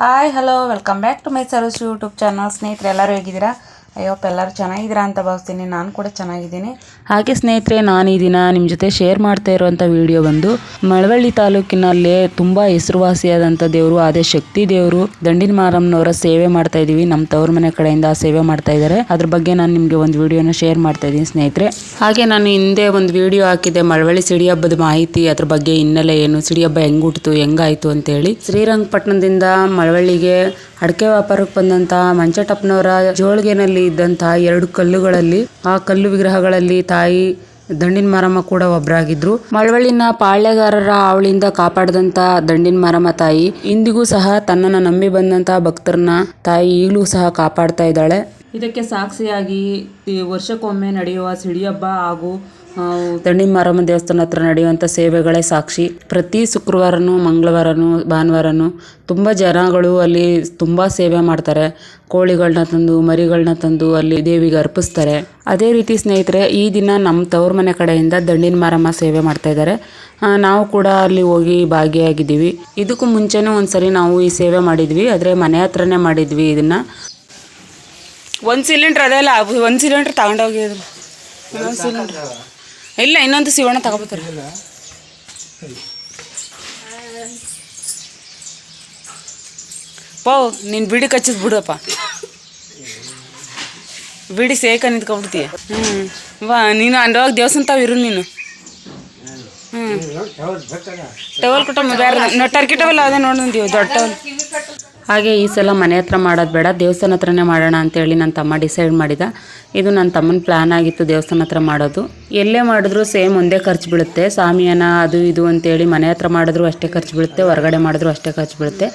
Hi hello welcome back to my service YouTube channel ಸ್ನೇಹಿತರೆ ಎಲ್ಲರೂ ಹೇಗಿದ್ದೀರಾ? ಅಯ್ಯಪ್ಪ ಎಲ್ಲರೂ ಚೆನ್ನಾಗಿದ್ದೀರಾ ಅಂತ ಭಾವಿಸ್ತೀನಿ. ನಾನು ಕೂಡ ಚೆನ್ನಾಗಿದ್ದೀನಿ. ಹಾಗೆ ಸ್ನೇಹಿತರೆ, ನಾನು ಈ ದಿನ ನಿಮ್ಮ ಜೊತೆ ಶೇರ್ ಮಾಡ್ತಾ ಇರುವಂಥ ವಿಡಿಯೋ ಬಂದು ಮಳವಳ್ಳಿ ತಾಲೂಕಿನಲ್ಲಿ ತುಂಬ ಹೆಸರುವಾಸಿಯಾದಂಥ ದೇವರು ಅದೇ ಶಕ್ತಿ ದೇವರು, ದಂಡಿನ ಮಾರಮ್ಮನವರ ಸೇವೆ ಮಾಡ್ತಾ ಇದ್ದೀವಿ ನಮ್ಮ ತವರು ಮನೆ ಕಡೆಯಿಂದ ಸೇವೆ ಮಾಡ್ತಾ ಇದ್ದಾರೆ ಅದ್ರ ಬಗ್ಗೆ ನಾನು ನಿಮಗೆ ಒಂದು ವಿಡಿಯೋನ ಶೇರ್ ಮಾಡ್ತಾ ಇದ್ದೀನಿ ಸ್ನೇಹಿತರೆ. ಹಾಗೆ ನಾನು ಹಿಂದೆ ಒಂದು ವಿಡಿಯೋ ಹಾಕಿದ್ದೆ, ಮಳವಳ್ಳಿ ಸಿಡಿ ಹಬ್ಬದ ಮಾಹಿತಿ, ಅದ್ರ ಬಗ್ಗೆ ಹಿನ್ನೆಲೆ ಏನು, ಸಿಡಿ ಹಬ್ಬ ಹೆಂಗೆ ಹುಟ್ಟಿತು ಹೆಂಗಾಯ್ತು ಅಂತೇಳಿ ಶ್ರೀರಂಗಪಟ್ಟಣದಿಂದ ಮಳವಳ್ಳಿಗೆ ಅಡಕೆ ವ್ಯಾಪಾರಕ್ಕೆ ಬಂದಂತ ಮಂಚಟಪ್ಪನವರ ಜೋಳಿಗೆನಲ್ಲಿ ಇದ್ದಂತಹ ಎರಡು ಕಲ್ಲುಗಳಲ್ಲಿ, ಆ ಕಲ್ಲು ವಿಗ್ರಹಗಳಲ್ಲಿ ತಾಯಿ ದಂಡಿನ ಮಾರಮ್ಮ ಕೂಡ ಒಬ್ಬರಾಗಿದ್ರು ಮಳವಳ್ಳಿನ ಪಾಳ್ಯಗಾರರ ಅವಳಿಂದ ಕಾಪಾಡದಂತ ದಂಡಿನ ಮಾರಮ್ಮ ತಾಯಿ. ಇಂದಿಗೂ ಸಹ ತನ್ನನ್ನು ನಂಬಿ ಬಂದಂತಹ ಭಕ್ತರನ್ನ ತಾಯಿ ಈಗಲೂ ಸಹ ಕಾಪಾಡ್ತಾ ಇದ್ದಾಳೆ. ಇದಕ್ಕೆ ಸಾಕ್ಷಿಯಾಗಿ ವರ್ಷಕ್ಕೊಮ್ಮೆ ನಡೆಯುವ ಸಿಡಿ ಹಬ್ಬ ಹಾಗೂ ಆ, ದಂಡಿನ ಮಾರಮ್ಮ ದೇವಸ್ಥಾನ ಹತ್ರ ನಡೆಯುವಂಥ ಸೇವೆಗಳೇ ಸಾಕ್ಷಿ. ಪ್ರತಿ ಶುಕ್ರವಾರನೂ ಮಂಗಳವಾರನೂ ಭಾನುವಾರನೂ ತುಂಬ ಜನಗಳು ಅಲ್ಲಿ ತುಂಬ ಸೇವೆ ಮಾಡ್ತಾರೆ. ಕೋಳಿಗಳನ್ನ ತಂದು ಮರಿಗಳನ್ನ ತಂದು ಅಲ್ಲಿ ದೇವಿಗೆ ಅರ್ಪಿಸ್ತಾರೆ. ಅದೇ ರೀತಿ ಸ್ನೇಹಿತರೆ ಈ ದಿನ ನಮ್ಮ ತವ್ರ ಮನೆ ಕಡೆಯಿಂದ ದಂಡಿನ ಮಾರಮ್ಮ ಸೇವೆ ಮಾಡ್ತಾ ಇದ್ದಾರೆ. ನಾವು ಕೂಡ ಅಲ್ಲಿ ಹೋಗಿ ಭಾಗಿಯಾಗಿದ್ದೀವಿ. ಇದಕ್ಕೂ ಮುಂಚೆನೂ ಒಂದ್ಸರಿ ನಾವು ಈ ಸೇವೆ ಮಾಡಿದ್ವಿ. ಆದರೆ ಮನೆ ಹತ್ರನೇ ಮಾಡಿದ್ವಿ ಇದನ್ನ. ಒಂದು ಸಿಲಿಂಡ್ರ್ ಅದೆಲ್ಲ ಒಂದು ಸಿಲಿಂಡ್ರ್ ತಗೊಂಡೋಗಿದ್ರು. ಒಂದು ಸಿಲಿಂಡ್ರ್. ಇಲ್ಲ ಇನ್ನೊಂದು ಶಿವಣ್ಣ ತಗೋಬೇಕಾರ ಪೋ ನೀನು ಬಿಡಿ ಕಚ್ಚಿದ್ ಬಿಡಪ್ಪ. ಬಿಡಿ ಸೇಕ ನಿಂತ್ಕೊಂಡ್ಬಿಡ್ತೀಯ. ಹ್ಞೂ ವಾ ನೀನು ಅಂಡವಾಗ ದೇವಸ್ಥಾನ ತಾವು ಇರು ನೀನು. ಹ್ಞೂ ಟವಲ್ ಕೊಟ್ಟ ಬೇರೆ ಟರ್ಕಿ ಟವಲ್ ಅದೇ ನೋಡಿದ್ದೀವಿ ದೊಡ್ಡ ಟವಲ್ ಹಾಗೆ ಈ ಸಲ ಮನೆ ಹತ್ರ ಮಾಡೋದು ಬೇಡ, ದೇವಸ್ಥಾನ ಹತ್ರನೇ ಮಾಡೋಣ ಅಂತೇಳಿ ನನ್ನ ತಮ್ಮ ಡಿಸೈಡ್ ಮಾಡಿದ. ಇದು ನನ್ನ ತಮ್ಮನ ಪ್ಲ್ಯಾನ್ ಆಗಿತ್ತು ದೇವಸ್ಥಾನ ಹತ್ರ ಮಾಡೋದು. ಎಲ್ಲೇ ಮಾಡಿದ್ರು ಸೇಮ್ ಒಂದೇ ಖರ್ಚು ಬೀಳುತ್ತೆ. ಸಾಮಿಯಾನ ಅದು ಇದು ಅಂತೇಳಿ ಮನೆ ಹತ್ರ ಮಾಡಿದ್ರು ಅಷ್ಟೇ ಖರ್ಚು ಬೀಳುತ್ತೆ, ಹೊರಗಡೆ ಮಾಡಿದ್ರು ಅಷ್ಟೇ ಖರ್ಚು ಬೀಳುತ್ತೆ.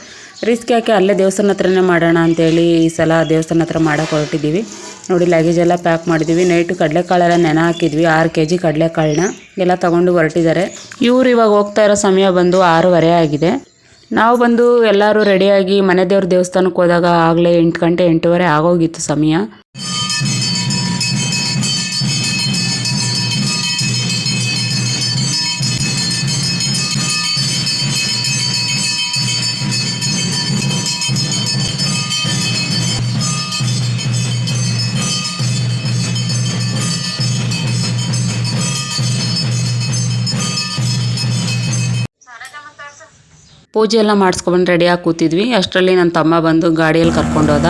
ರಿಸ್ಕ್ ಯಾಕೆ? ಅಲ್ಲೇ ದೇವಸ್ಥಾನ ಹತ್ರನೇ ಮಾಡೋಣ ಅಂತೇಳಿ ಈ ಸಲ ದೇವಸ್ಥಾನ ಹತ್ರ ಮಾಡೋಕೆ ಹೊರಟಿದ್ದೀವಿ. ನೋಡಿ ಲಗೇಜ್ ಎಲ್ಲ ಪ್ಯಾಕ್ ಮಾಡಿದ್ದೀವಿ. ನೈಟು ಕಡಲೆಕಾಳೆಲ್ಲ ನೆನೆ ಹಾಕಿದ್ವಿ. ಆರು ಕೆ ಜಿ ಕಡಲೆಕಾಳನ್ನ ಎಲ್ಲ ತೊಗೊಂಡು ಹೊರಟಿದ್ದಾರೆ. ಇವ್ರು ಇವಾಗ ಹೋಗ್ತಾ ಇರೋ ಸಮಯ ಬಂದು ಆರೂವರೆ ಆಗಿದೆ. ನಾವು ಬಂದು ಎಲ್ಲರೂ ರೆಡಿಯಾಗಿ ಮನೆ ದೇವ್ರ ದೇವಸ್ಥಾನಕ್ಕೆ ಹೋದಾಗ ಆಗಲೇ ಎಂಟು ಗಂಟೆ ಎಂಟೂವರೆ ಆಗೋಗಿತ್ತು ಸಮಯ. ಪೂಜೆ ಎಲ್ಲ ಮಾಡಿಸ್ಕೊಂಡು ರೆಡಿಯಾಗಿ ಕೂತಿದ್ವಿ. ಅಷ್ಟರಲ್ಲಿ ನನ್ನ ತಮ್ಮ ಬಂದು ಗಾಡಿಯಲ್ಲಿ ಕರ್ಕೊಂಡು ಹೋದ.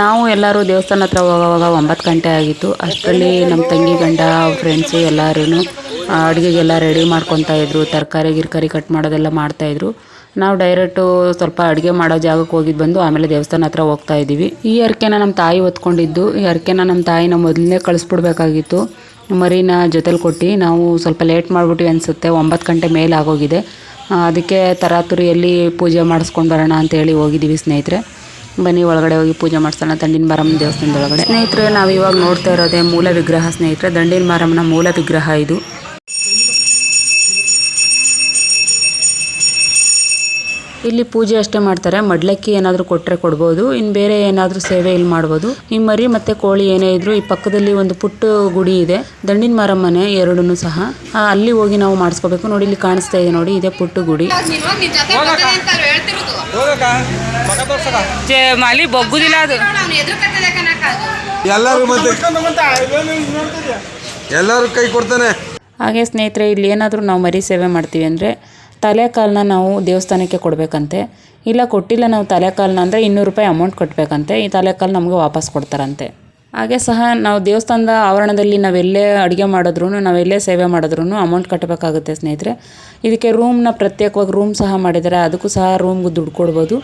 ನಾವು ಎಲ್ಲರೂ ದೇವಸ್ಥಾನ ಹತ್ರ ಹೋಗೋವಾಗ ಒಂಬತ್ತು ಗಂಟೆ ಆಗಿತ್ತು. ಅಷ್ಟರಲ್ಲಿ ನಮ್ಮ ತಂಗಿ ಗಂಡ ಫ್ರೆಂಡ್ಸು ಎಲ್ಲರೂ ಅಡುಗೆಗೆಲ್ಲ ರೆಡಿ ಮಾಡ್ಕೊತಾ ಇದ್ರು. ತರಕಾರಿ, ಗಿರ್ಕಾರಿ ಕಟ್ ಮಾಡೋದೆಲ್ಲ ಮಾಡ್ತಾಯಿದ್ರು ನಾವು ಡೈರೆಕ್ಟು ಸ್ವಲ್ಪ ಅಡುಗೆ ಮಾಡೋ ಜಾಗಕ್ಕೆ ಹೋಗಿದ್ದು ಬಂದು ಆಮೇಲೆ ದೇವಸ್ಥಾನ ಹತ್ರ ಹೋಗ್ತಾ ಇದ್ದೀವಿ. ಈ ಹರಕೆನ ನಮ್ಮ ತಾಯಿ ಹೊತ್ಕೊಂಡಿದ್ದು. ಈ ಹರಕೆನ ನಮ್ಮ ತಾಯಿನ ಮೊದಲನೇ ಕಳಿಸ್ಬಿಡ್ಬೇಕಾಗಿತ್ತು. ಮರಿನ ಜೊತೆಲಿ ಕೊಟ್ಟು ನಾವು ಸ್ವಲ್ಪ ಲೇಟ್ ಮಾಡಿಬಿಟ್ವಿ ಅನಿಸುತ್ತೆ. ಒಂಬತ್ತು ಗಂಟೆ ಮೇಲೆ ಆಗೋಗಿದೆ. ಅದಕ್ಕೆ ತರಾತುರಿಯಲ್ಲಿ ಪೂಜೆ ಮಾಡಿಸ್ಕೊಂಡು ಬರೋಣ ಅಂತೇಳಿ ಹೋಗಿದ್ದೀವಿ ಸ್ನೇಹಿತರೆ. ಬನ್ನಿ, ಒಳಗಡೆ ಹೋಗಿ ಪೂಜೆ ಮಾಡಿಸೋಣ. ದಂಡಿನ ಮಾರಮ್ಮನ ದೇವಸ್ಥಾನದೊಳಗಡೆ. ಸ್ನೇಹಿತರೆ ನಾವು ಇವಾಗ ನೋಡ್ತಾ ಇರೋದೇ ಮೂಲ ವಿಗ್ರಹ ಸ್ನೇಹಿತರೆ. ದಂಡಿನ ಮಾರಮ್ಮನ ಮೂಲ ವಿಗ್ರಹ ಇದು. ಇಲ್ಲಿ ಪೂಜೆ ಅಷ್ಟೇ ಮಾಡ್ತಾರೆ. ಮಡ್ಲಕ್ಕಿ ಏನಾದರೂ ಕೊಟ್ಟರೆ ಕೊಡ್ಬೋದು. ಇನ್ನು ಬೇರೆ ಏನಾದರೂ ಸೇವೆ ಇಲ್ಲಿ ಮಾಡ್ಬೋದು. ಈ ಮರಿ ಮತ್ತು ಕೋಳಿ ಏನೇ ಇದ್ರೂ ಈ ಪಕ್ಕದಲ್ಲಿ ಒಂದು ಪುಟ್ಟ ಗುಡಿ ಇದೆ. ದಂಡಿನ ಮಾರಮ್ಮನೆ ಎರಡನ್ನೂ ಸಹ. ಅಲ್ಲಿ ಹೋಗಿ ನಾವು ಮಾಡಿಸ್ಕೋಬೇಕು. ನೋಡಿ ಇಲ್ಲಿ ಕಾಣಿಸ್ತಾ ಇದೆ ನೋಡಿ ಇದೆ ಪುಟ್ಟ ಗುಡಿ. ಮಾಲಿ ಬಗ್ಗುದಿಲ್ಲ ಅದು. ಎಲ್ಲರೂ ಕೈ ಕೊಡ್ತಾನೆ. ಹಾಗೆ ಸ್ನೇಹಿತರೆ ಇಲ್ಲಿ ಏನಾದರೂ ನಾವು ಮರಿ ಸೇವೆ ಮಾಡ್ತೀವಿ ಅಂದರೆ ತಲೆ ಕಾಲನ್ನ ನಾವು ದೇವಸ್ಥಾನಕ್ಕೆ ಕೊಡಬೇಕಂತೆ. ಇಲ್ಲ ಕೊಟ್ಟಿಲ್ಲ ನಾವು ತಲೆ ಕಾಲನ್ನ ಅಂದರೆ ಇನ್ನೂರು ರೂಪಾಯಿ ಅಮೌಂಟ್ ಕಟ್ಟಬೇಕಂತೆ ಈ ತಲೆ ಕಾಲು ನಮಗೆ ವಾಪಸ್ ಕೊಡ್ತಾರಂತೆ. ಹಾಗೆ ಸಹ ನಾವು ದೇವಸ್ಥಾನದ ಆವರಣದಲ್ಲಿ ನಾವೆಲ್ಲೇ ಅಡುಗೆ ಮಾಡಿದ್ರು ನಾವೆಲ್ಲೇ ಸೇವೆ ಮಾಡಿದ್ರು ಅಮೌಂಟ್ ಕಟ್ಟಬೇಕಾಗುತ್ತೆ ಸ್ನೇಹಿತರೆ. ಇದಕ್ಕೆ ರೂಮ್ನ ಪ್ರತ್ಯೇಕವಾಗಿ ರೂಮ್ ಸಹ ಮಾಡಿದ್ದಾರೆ. ಅದಕ್ಕೂ ಸಹ ರೂಮ್ಗೆ ದುಡ್ಡು ಕೊಡ್ಬೋದು.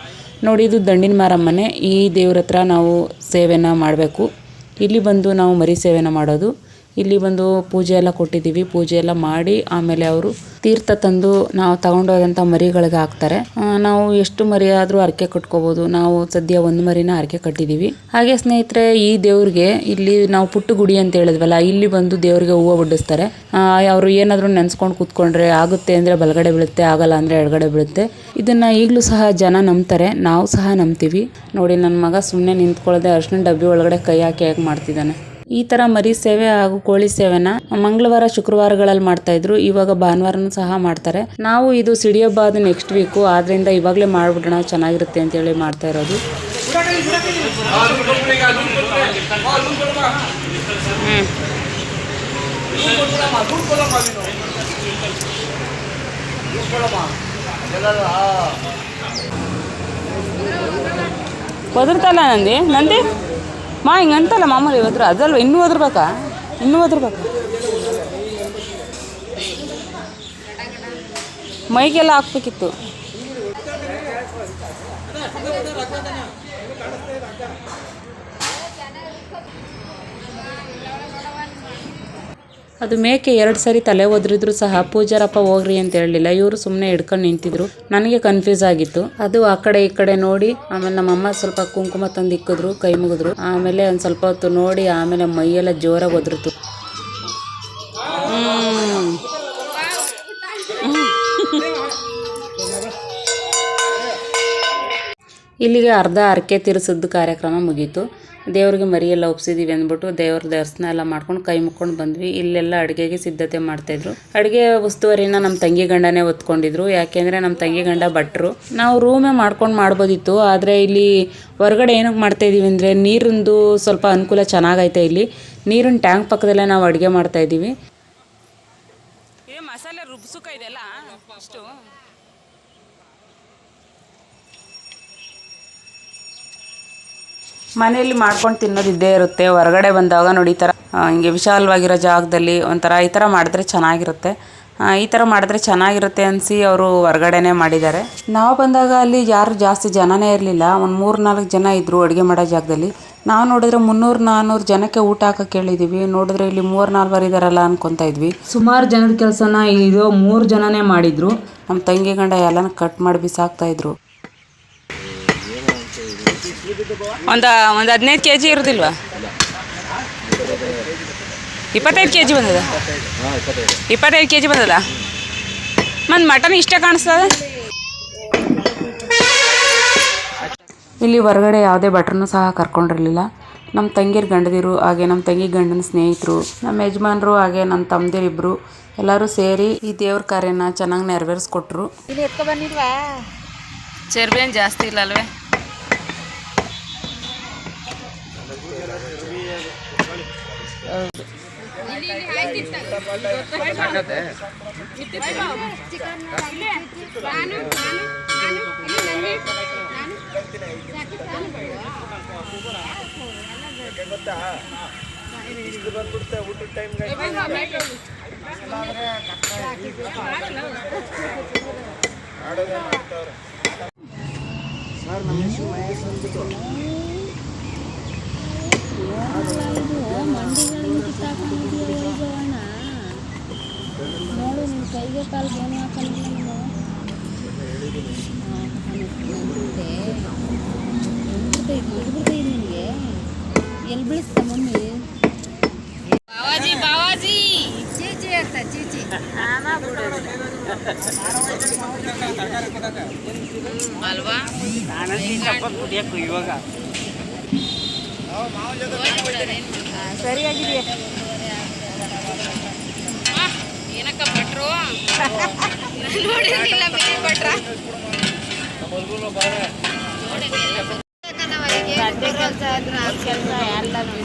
ನೋಡಿ, ಇದು ದಂಡಿನ ಮಾರಮ್ಮನೆ. ಈ ದೇವ್ರ ಹತ್ರ ನಾವು ಸೇವೆನ ಮಾಡಬೇಕು. ಇಲ್ಲಿ ಬಂದು ನಾವು ಮರಿ ಸೇವೆನ ಮಾಡೋದು. ಇಲ್ಲಿ ಬಂದು ಪೂಜೆ ಎಲ್ಲ ಕೊಟ್ಟಿದ್ದೀವಿ. ಪೂಜೆ ಎಲ್ಲ ಮಾಡಿ ಆಮೇಲೆ ಅವರು ತೀರ್ಥ ತಂದು ನಾವು ತಗೊಂಡೋದಂಥ ಮರಿಗಳಿಗೆ ಹಾಕ್ತಾರೆ. ನಾವು ಎಷ್ಟು ಮರಿ ಆದರೂ ಹರಕೆ ಕಟ್ಕೋಬೋದು. ನಾವು ಸದ್ಯ ಒಂದು ಮರಿನ ಹರಕೆ ಕಟ್ಟಿದ್ದೀವಿ. ಹಾಗೆ ಸ್ನೇಹಿತರೆ, ಈ ದೇವ್ರಿಗೆ ಇಲ್ಲಿ ನಾವು ಪುಟ್ಟು ಗುಡಿ ಅಂತ ಹೇಳಿದ್ವಲ್ಲ, ಇಲ್ಲಿ ಬಂದು ದೇವ್ರಿಗೆ ಹೂವು ಬಿಡಿಸ್ತಾರೆ ಅವರು ಏನಾದರೂ ನೆನ್ಸ್ಕೊಂಡು ಕೂತ್ಕೊಂಡ್ರೆ ಆಗುತ್ತೆ ಅಂದರೆ ಬಲಗಡೆ ಬೀಳುತ್ತೆ, ಆಗಲ್ಲ ಅಂದರೆ ಎಡಗಡೆ ಬೀಳುತ್ತೆ. ಇದನ್ನ ಈಗಲೂ ಸಹ ಜನ ನಂಬ್ತಾರೆ. ನಾವು ಸಹ ನಂಬ್ತೀವಿ. ನೋಡಿ ನನ್ನ ಮಗ ಸುಮ್ಮನೆ ನಿಂತ್ಕೊಳ್ಳದೆ ಅರ್ಶಿನ ಡಬ್ಬಿ ಒಳಗಡೆ ಕೈ ಹಾಕಿ ಹೇಗೆ ಮಾಡ್ತಿದ್ದಾನೆ. ಈ ತರ ಮರಿ ಸೇವೆ ಹಾಗೂ ಕೋಳಿ ಸೇವೆನ ಮಂಗಳವಾರ, ಶುಕ್ರವಾರಗಳಲ್ಲಿ ಮಾಡ್ತಾ ಇದ್ರು. ಇವಾಗ ಭಾನುವಾರನೂ ಸಹ ಮಾಡ್ತಾರೆ. ನಾವು ಇದು ಸಿಡಿಯಬ್ಬಾದ ನೆಕ್ಸ್ಟ್ ವೀಕು ಆದ್ರಿಂದ ಇವಾಗಲೇ ಮಾಡ್ಬಿಡೋಣ, ಚೆನ್ನಾಗಿರುತ್ತೆ ಅಂತ ಹೇಳಿ ಮಾಡ್ತಾ ಇರೋದು. ಒದರ್ತಲ್ಲ ನಂದಿ? ನಂದಿ? ಮಾ ಹಿಂಗೆ ಅಂತಲ್ಲ ಮಾಮೂಲಿ ಇವತ್ತು ಅದಲ್ವ ಇನ್ನೂ ಒದರ್ಬೇಕಾ ಇನ್ನೂ ಒದರ್ಬೇಕಾ ಮೈಗೆಲ್ಲ ಹಾಕ್ಬೇಕಿತ್ತು. ಅದು ಮೇಕೆ ಎರಡು ಸರಿ ತಲೆ ಒದ್ರಿದ್ರು ಸಹ, ಪೂಜಾರಪ್ಪ ಹೋಗ್ರಿ ಅಂತ ಹೇಳಲಿಲ್ಲ. ಇವರು ಸುಮ್ಮನೆ ಹಿಡ್ಕೊಂಡು ನಿಂತಿದ್ರು. ನನಗೆ ಕನ್ಫ್ಯೂಸ್ ಆಗಿತ್ತು. ಅದು ಆ ಕಡೆ ಈ ಕಡೆ ನೋಡಿ, ಆಮೇಲೆ ನಮ್ಮಮ್ಮ ಸ್ವಲ್ಪ ಕುಂಕುಮ ತಂದು ಇಕ್ಕಿದ್ರು ಕೈ ಮುಗಿದ್ರು. ಆಮೇಲೆ ಒಂದು ಸ್ವಲ್ಪ ಹೊತ್ತು ನೋಡಿ, ಆಮೇಲೆ ಮೈಯೆಲ್ಲ ಜೋರಾಗಿ ಒದ್ರಿತು. ಇಲ್ಲಿಗೆ ಅರ್ಧ ಅರ್ಕೆ ತೀರಿಸಿದ್ದು ಕಾರ್ಯಕ್ರಮ ಮುಗೀತು. ದೇವ್ರಿಗೆ ಮರಿಯೆಲ್ಲ ಒಪ್ಸಿದೀವಿ ಅಂದ್ಬಿಟ್ಟು ದೇವ್ರ ದರ್ಶನ ಎಲ್ಲ ಮಾಡ್ಕೊಂಡು ಕೈ ಮುಕ್ಕೊಂಡು ಬಂದ್ವಿ. ಇಲ್ಲೆಲ್ಲ ಅಡುಗೆಗೆ ಸಿದ್ಧತೆ ಮಾಡ್ತಾಯಿದ್ರು ಅಡುಗೆ ಉಸ್ತುವಾರಿನ ನಮ್ಮ ತಂಗಿ ಗಂಡನೇ ಒತ್ಕೊಂಡಿದ್ರು ಯಾಕೆಂದರೆ ನಮ್ಮ ತಂಗಿ ಗಂಡ ಭಟ್ರು. ನಾವು ರೂಮೇ ಮಾಡ್ಕೊಂಡು ಮಾಡ್ಬೋದಿತ್ತು. ಆದರೆ ಇಲ್ಲಿ ಹೊರಗಡೆ ಏನಕ್ಕೆ ಮಾಡ್ತಾಯಿದ್ದೀವಿ ಅಂದರೆ ನೀರಿಂದು ಸ್ವಲ್ಪ ಅನುಕೂಲ ಚೆನ್ನಾಗೈತೆ ಇಲ್ಲಿ. ನೀರಿನ ಟ್ಯಾಂಕ್ ಪಕ್ಕದಲ್ಲೇ ನಾವು ಅಡುಗೆ ಮಾಡ್ತಾಯಿದ್ದೀವಿ ಮಸಾಲೆ ರುಬ್ಸುಕ ಇದೆಲ್ಲ ಅಷ್ಟು. ಮನೆಯಲ್ಲಿ ಮಾಡ್ಕೊಂಡು ತಿನ್ನೋದು ಇದ್ದೇ ಇರುತ್ತೆ. ಹೊರಗಡೆ ಬಂದಾಗ ನೋಡಿ ಈ ಥರ ಹಿಂಗೆ ವಿಶಾಲವಾಗಿರೋ ಜಾಗದಲ್ಲಿ ಒಂಥರ ಈ ಥರ ಮಾಡಿದ್ರೆ ಚೆನ್ನಾಗಿರುತ್ತೆ. ಈ ಥರ ಮಾಡಿದ್ರೆ ಚೆನ್ನಾಗಿರುತ್ತೆ ಅನಿಸಿ ಅವರು ಹೊರಗಡೆನೇ ಮಾಡಿದ್ದಾರೆ. ನಾವು ಬಂದಾಗ ಅಲ್ಲಿ ಯಾರು ಜಾಸ್ತಿ ಜನನೇ ಇರಲಿಲ್ಲ. ಒಂದು ಮೂರು ನಾಲ್ಕು ಜನ ಇದ್ದರು ಅಡುಗೆ ಮಾಡೋ ಜಾಗದಲ್ಲಿ. ನಾವು ನೋಡಿದ್ರೆ ಮುನ್ನೂರು ನಾನ್ನೂರು ಜನಕ್ಕೆ ಊಟ ಹಾಕಕ್ಕೆ ಕೇಳಿದ್ದೀವಿ ನೋಡಿದ್ರೆ ಇಲ್ಲಿ ಮೂರು ನಾಲ್ವರು ಇದ್ದಾರಲ್ಲ ಅನ್ಕೊತಾ ಇದ್ವಿ. ಸುಮಾರು ಜನದ ಕೆಲಸನ ಇದು ಮೂರು ಜನನೇ ಮಾಡಿದರು. ನಮ್ಮ ತಂಗಿ ಗಂಡ ಎಲ್ಲನೂ ಕಟ್ ಮಾಡಿ ಬಿಸಾಕ್ತಾ ಇದ್ರು. ಒಂದು ಒಂದು ಹದಿನೈದು ಕೆ ಜಿ ಇರೋದಿಲ್ವಾ? ಇಪ್ಪತ್ತೈದು ಕೆ ಜಿ ಬಂದದ? ಇಪ್ಪತ್ತೈದು ಕೆ ಜಿ ಬಂದದ? ಮತ್ತು ಮಟನ್ ಇಷ್ಟೇ ಕಾಣಿಸ್ತದ? ಇಲ್ಲಿ ಹೊರಗಡೆ ಯಾವುದೇ ಭಟ್ರನ್ನೂ ಸಹ ಕರ್ಕೊಂಡಿರಲಿಲ್ಲ. ನಮ್ಮ ತಂಗಿರ ಗಂಡದಿರು ಹಾಗೆ ನಮ್ಮ ತಂಗಿ ಗಂಡನ ಸ್ನೇಹಿತರು ನಮ್ಮ ಯಜಮಾನರು ಹಾಗೆ ನಮ್ಮ ತಮ್ಮದಿರಿಬ್ಬರು ಎಲ್ಲರೂ ಸೇರಿ ಈ ದೇವ್ರ ಕಾರ್ಯನ ಚೆನ್ನಾಗಿ ನೆರವೇರಿಸ್ಕೊಟ್ರು. ಚರ್ಬೇನ್ ಜಾಸ್ತಿ ಇಲ್ಲ ಅಲ್ವೇ? ಗೊತ್ತಾ ಇಷ್ಟು ಬಂದ್ಬಿಡ್ತೆ ಊಟದ ಟೈಮ್ಗೆ ಆಡೋದೇ ಮಾಡ್ತಾವ್ರೆ ಸರ್ ನಮ್ಮ ಹೆಸರು ಮಹೇಶ್ ಅಂದ್ಬಿಟ್ಟು ನೋಡು ನಿನ್ನ ಕೈಗೆ ಕಾಲು ಬೋನು ಹಾಕೊಂಡಿಲ್ಲ ನಿನಗೆ ಎಲ್ಲಿ ಬೀಳಿಸ್ತ ಮಮ್ಮಿ ಬಾವಾಜಿ ಬಾವಾಜಿ ಚೀಚಿ ಅಂತ ಚೀಚಿ ಅಲ್ವಾ ಸರಿಯಾಗಿದೆಯಾ? ಏನಕ್ಕ ಭಟ್ರು? ನೋಡಿರಲಿಲ್ಲ ಬೇರೆ ಭಟ್ರ.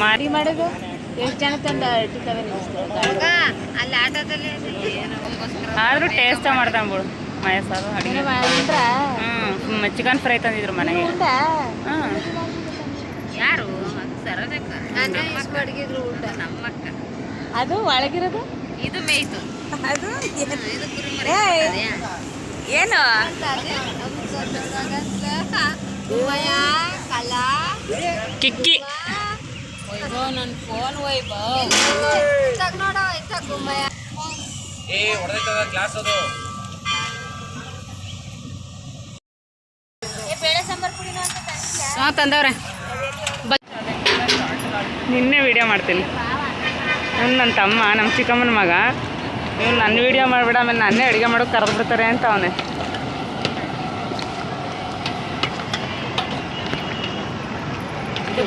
ಮಾಡಿ ಮಾಡೋದು? ಎಷ್ಟು ಜನ ತಂದ ಆದ್ರೂ ಅಲ್ಲಿ ಆಟೋದಲ್ಲಿ ಆದರೂ ಟೇಸ್ಟ್ ಮಾಡ್ತಾನೆ ಬಿಡು. ಮಯ ಸಾರು ಅಡುಗೆ. ಹ್ಞೂ ಚಿಕನ್ ಫ್ರೈ ತಂದಿದ್ರು ಮನೆಗೆ. ಯಾರು? ಅದು ಒಳಗಿರೋದು? ಇದು ಮೇಯ್ತು. ಅದು ಏನು? ಕಿಕ್ಕಿ. ಹಾ ನನ್ನ ಫೋನ್ ವೈಭವ್. ನೋಡ ಗುಮ್ಮಯ್ಯ. ತಂದಿಲ್ಲ ಹಾಂ ತಂದವ್ರೆ. ನಿನ್ನೆ ವಿಡಿಯೋ ಮಾಡ್ತೀನಿ. ಇವ್ನು ನನ್ನ ತಮ್ಮ ನಮ್ಮ ಚಿಕ್ಕಮ್ಮನ ಮಗ. ಇವ್ನು ನನ್ನ ವಿಡಿಯೋ ಮಾಡಿಬಿಡ, ಆಮೇಲೆ ನನ್ನೇ ಅಡುಗೆ ಮಾಡೋಕೆ ಕರೆದು ಬಿಡ್ತಾರೆ ಅಂತ ಅವನೇ. ಇದು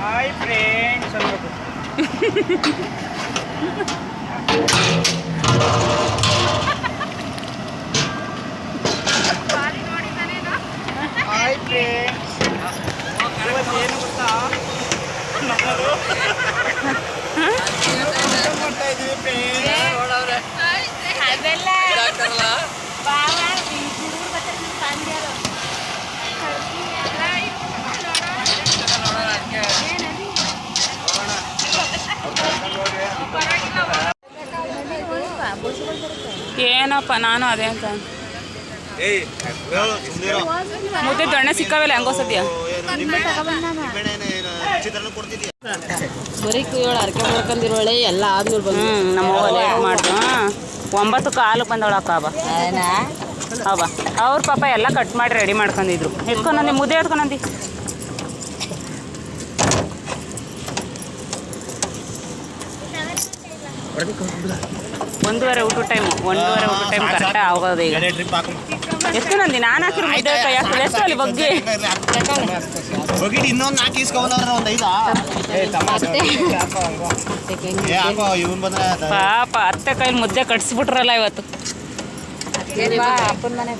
ಹಾಯ್ ಫ್ರೆಂಡ್ಸ್ ಅನ್ಬೇಕು ಹಾಯ್ ಫ್ರೆಂಡ್ಸ್ ಇವತ್ತೇನು ಗೊತ್ತಾ ನಮ್ಮದು ಊಟ ಮಾಡ್ತಾ ಇದೀವಿ ಫ್ರೆಂಡ್ಸ್ ಅದೆಲ್ಲ ಬಾವ ಈ ಹುಡುಗ್ರು ಬರ್ತಾರೆ ನಿಮ್ ತಂದ್ಯಾರು. ಏನದು? ಏನಪ್ಪ ನಾನು ಅದೇ ಅಂತ. ಮುದ್ದೆ ದೊಣ್ಣೆ ಸಿಕ್ಕಾವೆಲ್ಲ ಹೆಂಗೋ ಸದ್ಯ? ಬರೀ ಕುಯೋಳ ಅರ್ಕೆ ಮಾಡ್ಕೊಂಡಿರೋಳೆ ಎಲ್ಲ ಆದ್ಮೇಲೆ ಬಂದು ನಮ್ಮ ಲೇಟ್ ಮಾಡ್ದು ಒಂಬತ್ತು ಕಾಲು ಬಂದವಳ ಅಕ್ಕ ಅವ ಅವ ಅವ್ರ ಪಾಪ ಎಲ್ಲ ಕಟ್ ಮಾಡಿ ರೆಡಿ ಮಾಡ್ಕೊಂಡಿದ್ರು. ಎತ್ಕೊಂಡಿ ಮುದ್ದೆ ಎತ್ಕೊಂಡಿ ಒಂದೂವರೆ ಊಟ ಟೈಮ್ ಒಂದೂವರೆ ಊಟ ಟೈಮ್ ಕರೆಕ್ಟ್ ಆಗೋದು ಈಗ. ಎಷ್ಟು ನಂದಿ? ನಾನು ಹಾಕಿರೋ ಮುದ್ದೆ ಕೈ ಹಾಕಿದ್ರೆ ಎಷ್ಟು ಅಲ್ಲಿ ಬಗ್ಗೆ? ಇನ್ನೊಂದು ನಾಲ್ಕು ಇಸ್ಕೊಂಡ್ರೆ ಒಂದು ಐದಾ? ಪಾಪ ಅತ್ತೆ ಕೈಲಿ ಮುದ್ದೆ ಕಟ್ಸ್ಬಿಟ್ರಲ್ಲ ಇವತ್ತು. ಅಪ್ಪನ ಮನೆ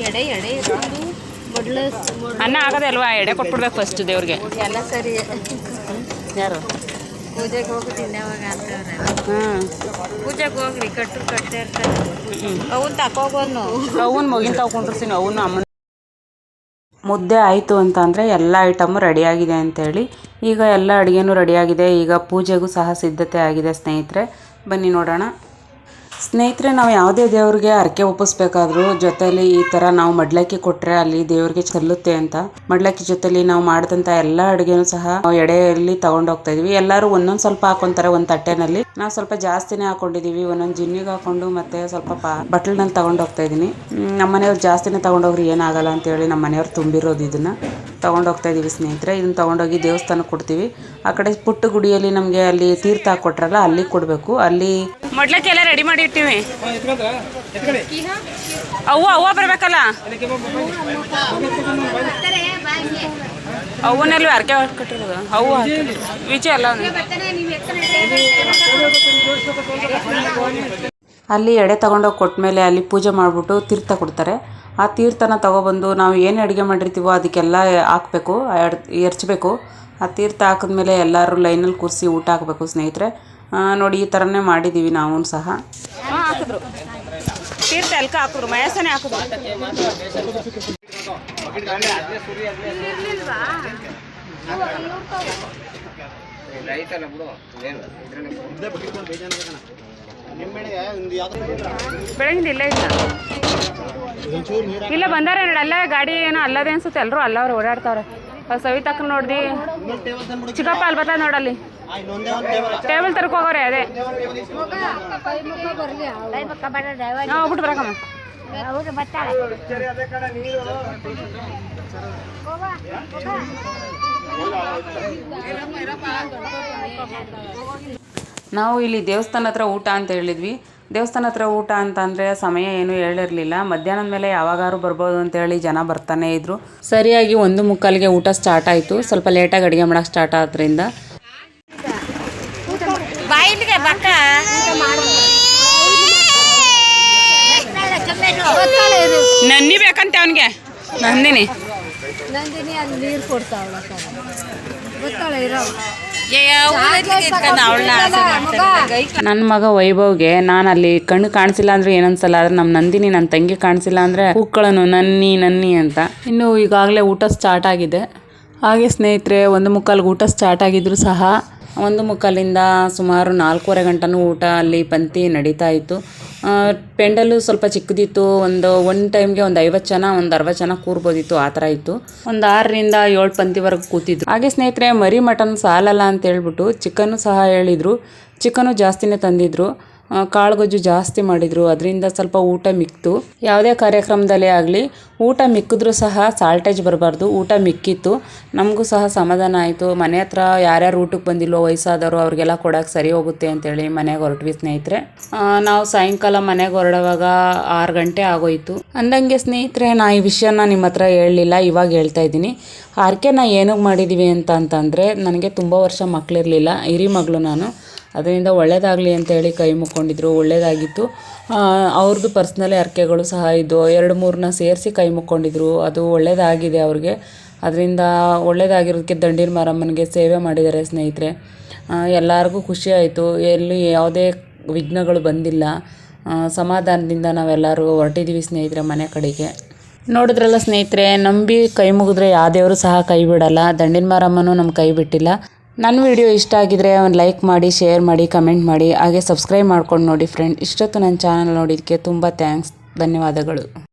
ಎಡೆ ಎಡೆ ಇರೋದು ಮೊಡ್ಲು ಅನ್ನ ಆಗದೆ ಅಲ್ವಾ? ಎಡೆ ಕೊಟ್ಬಿಡ್ಬೇಕು ಫಸ್ಟ್ ದೇವ್ರಿಗೆ. ಎಲ್ಲ ಸರಿ. ಯಾರು? ಪೂಜೆಗೆ ಹೋಗಿ ತಿನ್ನವಾಗ ಅಂತವ್ರೆ. ಪೂಜೆಗೆ ಹೋಗ್ರಿ ಕಟ್ಟು ಕಟ್ಟೆ ಇರ್ತಾರೆ ಅವನ್ ತಕೋಗೋನು ಅವನ್ ಮಗಿನ ತಗೊಂಡಿರ್ತೀನಿ ಅವನು ಅಮ್ಮನ. ಮುದ್ದೆ ಆಯಿತು ಅಂತ ಅಂದರೆ ಎಲ್ಲ ಐಟಮು ರೆಡಿಯಾಗಿದೆ ಅಂತೇಳಿ ಈಗ ಎಲ್ಲ ಅಡುಗೆನೂ ರೆಡಿಯಾಗಿದೆ ಈಗ ಪೂಜೆಗೂ ಸಹ ಸಿದ್ಧತೆ ಆಗಿದೆ ಸ್ನೇಹಿತರೆ. ಬನ್ನಿ ನೋಡೋಣ. ಸ್ನೇಹಿತರೆ, ನಾವು ಯಾವುದೇ ದೇವ್ರಿಗೆ ಹರಕೆ ಒಪ್ಪಿಸ್ಬೇಕಾದ್ರೂ ಜೊತೆಲಿ ಈ ತರ ನಾವು ಮಡ್ಲಕ್ಕಿ ಕೊಟ್ರೆ ಅಲ್ಲಿ ದೇವ್ರಿಗೆ ಚೆಲ್ಲುತ್ತೆ ಅಂತ. ಮಡ್ಲಕ್ಕಿ ಜೊತೆಲಿ ನಾವು ಮಾಡಿದಂಥ ಎಲ್ಲ ಅಡುಗೆನೂ ಸಹ ನಾವು ಎಡೆಯಲ್ಲಿ ತಗೊಂಡು ಹೋಗ್ತಾ ಇದೀವಿ. ಎಲ್ಲರೂ ಒಂದೊಂದು ಸ್ವಲ್ಪ ಹಾಕೊಂತಾರೆ ಒಂದು ತಟ್ಟೆನಲ್ಲಿ. ನಾವು ಸ್ವಲ್ಪ ಜಾಸ್ತಿನೇ ಹಾಕೊಂಡಿದೀವಿ. ಒಂದೊಂದು ಜಿನ್ನಿಗೆ ಹಾಕೊಂಡು ಮತ್ತೆ ಸ್ವಲ್ಪ ಬಟ್ಲ್ನಲ್ಲಿ ತಗೊಂಡೋಗ್ತಾ ಇದೀನಿ ನಮ್ಮನೆಯವ್ರು ನಮ್ಮ ಮನೆಯವ್ರು ಜಾಸ್ತಿನೇ ತಗೊಂಡೋಗ್ರಿ ಏನಾಗಲ್ಲ ಅಂತೇಳಿ ನಮ್ಮ ಮನೆಯವ್ರು ತುಂಬಿರೋದು ಇದನ್ನ. ತಗೊಂಡು ಇದ್ದೀವಿ ಇದೀವಿ ಸ್ನೇಹಿತರೆ. ಇದನ್ನು ತಗೊಂಡೋಗಿ ದೇವಸ್ಥಾನಕ್ಕೆ ಕೊಡ್ತೀವಿ. ಆ ಕಡೆ ಪುಟ್ಟ ಗುಡಿಯಲ್ಲಿ ನಮಗೆ ಅಲ್ಲಿ ತೀರ್ಥ ಕೊಟ್ರಲ್ಲ ಅಲ್ಲಿ ಕೊಡಬೇಕು. ಅಲ್ಲಿ ಮೊಡ್ಲಕ್ಕೆ ಎಲ್ಲ ರೆಡಿ ಮಾಡಿ ಇಟ್ಟಿವಿ. ಅವ್ವ ಅವ್ವ ಬರಬೇಕಲ್ಲ? ಅವನ್ನೆಲ್ಲ ಅರ್ಕೆ ಕಟ್ಟಿರೋದು ಅವ್ವ ವಿಚೆ ಅಲ್ಲ ಅಲ್ಲಿ ಎಡೆ ತಗೊಂಡೋಗಿ ಕೊಟ್ಮೇಲೆ ಅಲ್ಲಿ ಪೂಜೆ ಮಾಡಿಬಿಟ್ಟು ತೀರ್ಥ ಕೊಡ್ತಾರೆ. ಆ ತೀರ್ಥನ ತಗೊಬಂದು ನಾವು ಏನು ಅಡುಗೆ ಮಾಡಿರ್ತೀವೋ ಅದಕ್ಕೆಲ್ಲ ಹಾಕ್ಬೇಕು ಎರಚಬೇಕು. ಆ ತೀರ್ಥ ಹಾಕಿದ್ಮೇಲೆ ಎಲ್ಲರೂ ಲೈನಲ್ಲಿ ಕೂರಿಸಿ ಊಟ ಹಾಕಬೇಕು ಸ್ನೇಹಿತರೆ. ನೋಡಿ ಈ ಥರನೇ ಮಾಡಿದ್ದೀವಿ ನಾವು ಸಹ. ಹಾಕಿದ್ರು. ತೀರ್ಥ ಎಲ್ಕ ಹಾಕಿದ್ರು? ಮಯಸನೇ ಹಾಕಿದ್ರು? ಬೆಳಗಿಂದ ಇಲ್ಲೇ ಇಲ್ಲ. ಇಲ್ಲ, ಬಂದಾರೆ ನೋಡಿ. ಅಲ್ಲೇ ಗಾಡಿ ಏನೋ ಅಲ್ಲದೆ ಅನ್ಸುತ್ತೆ. ಎಲ್ಲರೂ ಅಲ್ಲವ್ರು ಓಡಾಡ್ತಾವ್ರೆ. ಅವ್ ಸವಿತಕ್ಕ ನೋಡ್ದಿ. ಚಿಕ್ಕಪ್ಪ ಅಲ್ಲಿ ಬರ್ತಾ ನೋಡಲ್ಲಿ. ಟೇಬಲ್ ತರ್ಕೋಗೋರೆ ಅದೇ. ಹೋಗ್ಬಿಟ್ಟು ಬರಕಮ್ಮ. ನಾವು ಇಲ್ಲಿ ದೇವಸ್ಥಾನ ಹತ್ರ ಊಟ ಅಂತ ಹೇಳಿದ್ವಿ. ದೇವಸ್ಥಾನ ಹತ್ರ ಊಟ ಅಂತ ಅಂದರೆ ಸಮಯ ಏನು ಹೇಳಿರಲಿಲ್ಲ. ಮಧ್ಯಾಹ್ನದ ಮೇಲೆ ಯಾವಾಗಾರು ಬರ್ಬೋದು ಅಂತೇಳಿ ಜನ ಬರ್ತಾನೆ ಇದ್ರು. ಸರಿಯಾಗಿ ಒಂದು ಮುಕ್ಕಾಲಿಗೆ ಊಟ ಸ್ಟಾರ್ಟ್ ಆಯಿತು. ಸ್ವಲ್ಪ ಲೇಟಾಗಿ ಅಡುಗೆ ಮಾಡೋಕೆ ಸ್ಟಾರ್ಟ್ ಆದ್ರಿಂದ. ನನ್ನಿ ಬೇಕಂತೆ ಅವನಿಗೆ. ನಂದಿನಿ. ನಂದಿನಿ ಅಲ್ಲಿ ನೀರು ಕೊಡ್ತಾವಳ ಗೊತ್ತಾಳೆ ಇರೋ. ನನ್ನ ಮಗ. ವೈಭವ್ಗೆ ನಾನು ಅಲ್ಲಿ ಕಣ್ಣು ಕಾಣಿಸಿಲ್ಲ ಅಂದ್ರೆ ಏನನ್ಸಲ್ಲ ಆದ್ರೆ ನಮ್ಮ ನಂದಿನಿ ನನ್ನ ತಂಗಿ ಕಾಣಿಸಿಲ್ಲ ಅಂದ್ರೆ ಹೂಕ್ಕಳನು ನನ್ನಿ ನನ್ನಿ ಅಂತ. ಇನ್ನು ಈಗಾಗಲೇ ಊಟ ಸ್ಟಾರ್ಟ್ ಆಗಿದೆ. ಹಾಗೆ ಸ್ನೇಹಿತರೆ ಒಂದು ಮುಕ್ಕಾಲ್ಗೆ ಊಟ ಸ್ಟಾರ್ಟ್ ಆಗಿದ್ರು ಸಹ ಒಂದು ಮುಕ್ಕಾಲಿಂದ ಸುಮಾರು ನಾಲ್ಕೂವರೆ ಗಂಟನೂ ಊಟ ಅಲ್ಲಿ ಪಂಕ್ತಿ ನಡೀತಾ ಇತ್ತು. ಪೆಂಡಲ್ಲು ಪೆಂಡಲು ಸ್ವಲ್ಪ ಚಿಕ್ಕದಿತ್ತು. ಒಂದು ಒನ್ ಟೈಮ್ಗೆ ಒಂದು ಐವತ್ತು ಜನ, ಒಂದು ಅರವತ್ತು ಜನ ಕೂರ್ಬೋದಿತ್ತು. ಆ ಥರ ಇತ್ತು. ಒಂದು ಆರರಿಂದ ಏಳು ಪಂಕ್ತಿವರೆಗೂ ಕೂತಿದ್ರು. ಹಾಗೆ ಸ್ನೇಹಿತರೆ, ಮರಿ ಮಟನ್ ಸಾಲಲ್ಲ ಅಂತ ಹೇಳ್ಬಿಟ್ಟು ಚಿಕನ್ನು ಸಹ ಹೇಳಿದರು. ಚಿಕನ್ನು ಜಾಸ್ತಿನೇ ತಂದಿದ್ರು. ಕಾಳುಗೊಜ್ಜು ಜಾಸ್ತಿ ಮಾಡಿದರು. ಅದರಿಂದ ಸ್ವಲ್ಪ ಊಟ ಮಿಕ್ತು ಯಾವುದೇ ಕಾರ್ಯಕ್ರಮದಲ್ಲೇ ಆಗಲಿ, ಊಟ ಮಿಕ್ಕಿದ್ರೂ ಸಹ ಸಾಲ್ಟೇಜ್ ಬರಬಾರ್ದು. ಊಟ ಮಿಕ್ಕಿತ್ತು. ನಮಗೂ ಸಹ ಸಮಾಧಾನ ಆಯಿತು. ಮನೆ ಹತ್ರ ಯಾರ್ಯಾರು ಊಟಕ್ಕೆ ಬಂದಿಲ್ವೋ, ವಯಸ್ಸಾದವರು, ಅವ್ರಿಗೆಲ್ಲ ಕೊಡೋಕೆ ಸರಿ ಹೋಗುತ್ತೆ ಅಂತೇಳಿ ಮನೆಗೆ ಹೊರಟ್ವಿ ಸ್ನೇಹಿತರೆ. ನಾವು ಸಾಯಂಕಾಲ ಮನೆಗೆ ಹೊರಡುವಾಗ ಆರು ಗಂಟೆ ಆಗೋಯ್ತು. ಅಂದಂಗೆ ಸ್ನೇಹಿತರೆ, ನಾ ಈ ವಿಷಯನ ನಿಮ್ಮ ಹತ್ರ ಹೇಳಲಿಲ್ಲ, ಇವಾಗ ಹೇಳ್ತಾ ಇದ್ದೀನಿ. ಆರ್ಕೆ ನಾ ಏನಕ್ಕೆ ಮಾಡಿದ್ದೀವಿ ಅಂತ ಅಂತಂದರೆ, ನನಗೆ ತುಂಬ ವರ್ಷ ಮಕ್ಕಳಿರಲಿಲ್ಲ ಹಿರಿ ಮಗಳು ನಾನು. ಅದರಿಂದ ಒಳ್ಳೆಯದಾಗಲಿ ಅಂತ ಹೇಳಿ ಕೈ ಮುಕ್ಕೊಂಡಿದ್ರು ಒಳ್ಳೆಯದಾಗಿತ್ತು ಅವ್ರದ್ದು ಪರ್ಸ್ನಲ್ ಅರ್ಕೆಗಳು ಸಹ ಇದ್ದು ಎರಡು ಮೂರನ್ನ ಸೇರಿಸಿ ಕೈ ಮುಕ್ಕೊಂಡಿದ್ರು, ಅದು ಒಳ್ಳೆಯದಾಗಿದೆ ಅವ್ರಿಗೆ. ಅದರಿಂದ ಒಳ್ಳೆಯದಾಗಿರೋದಕ್ಕೆ ದಂಡಿನ ಮಾರಮ್ಮನಿಗೆ ಸೇವೆ ಮಾಡಿದ್ದಾರೆ ಸ್ನೇಹಿತರೆ. ಎಲ್ಲರಿಗೂ ಖುಷಿ ಆಯಿತು. ಎಲ್ಲಿ ಯಾವುದೇ ವಿಘ್ನಗಳು ಬಂದಿಲ್ಲ. ಸಮಾಧಾನದಿಂದ ನಾವೆಲ್ಲರೂ ಹೊರಟಿದ್ದೀವಿ ಸ್ನೇಹಿತರೆ ಮನೆ ಕಡೆಗೆ. ನೋಡಿದ್ರಲ್ಲ ಸ್ನೇಹಿತರೆ, ನಂಬಿ ಕೈ ಮುಗಿದ್ರೆ ಯಾವ ದೇವರು ಸಹ ಕೈ ಬಿಡಲ್ಲ. ದಂಡಿನ ಮಾರಮ್ಮನೂ ನಮ್ಮ ಕೈ ಬಿಟ್ಟಿಲ್ಲ. ನನ್ನ ವಿಡಿಯೋ ಇಷ್ಟ ಆಗಿದ್ರೆ ಒಂದು ಲೈಕ್ ಮಾಡಿ, ಶೇರ್ ಮಾಡಿ, ಕಮೆಂಟ್ ಮಾಡಿ, ಹಾಗೆ ಸಬ್ಸ್ಕ್ರೈಬ್ ಮಾಡ್ಕೊಂಡು ನೋಡಿ ಫ್ರೆಂಡ್ ಇಷ್ಟೊತ್ತು ನನ್ನ ಚಾನಲ್ ನೋಡಿದ್ದಕ್ಕೆ ತುಂಬ ಥ್ಯಾಂಕ್ಸ್ ಧನ್ಯವಾದಗಳು.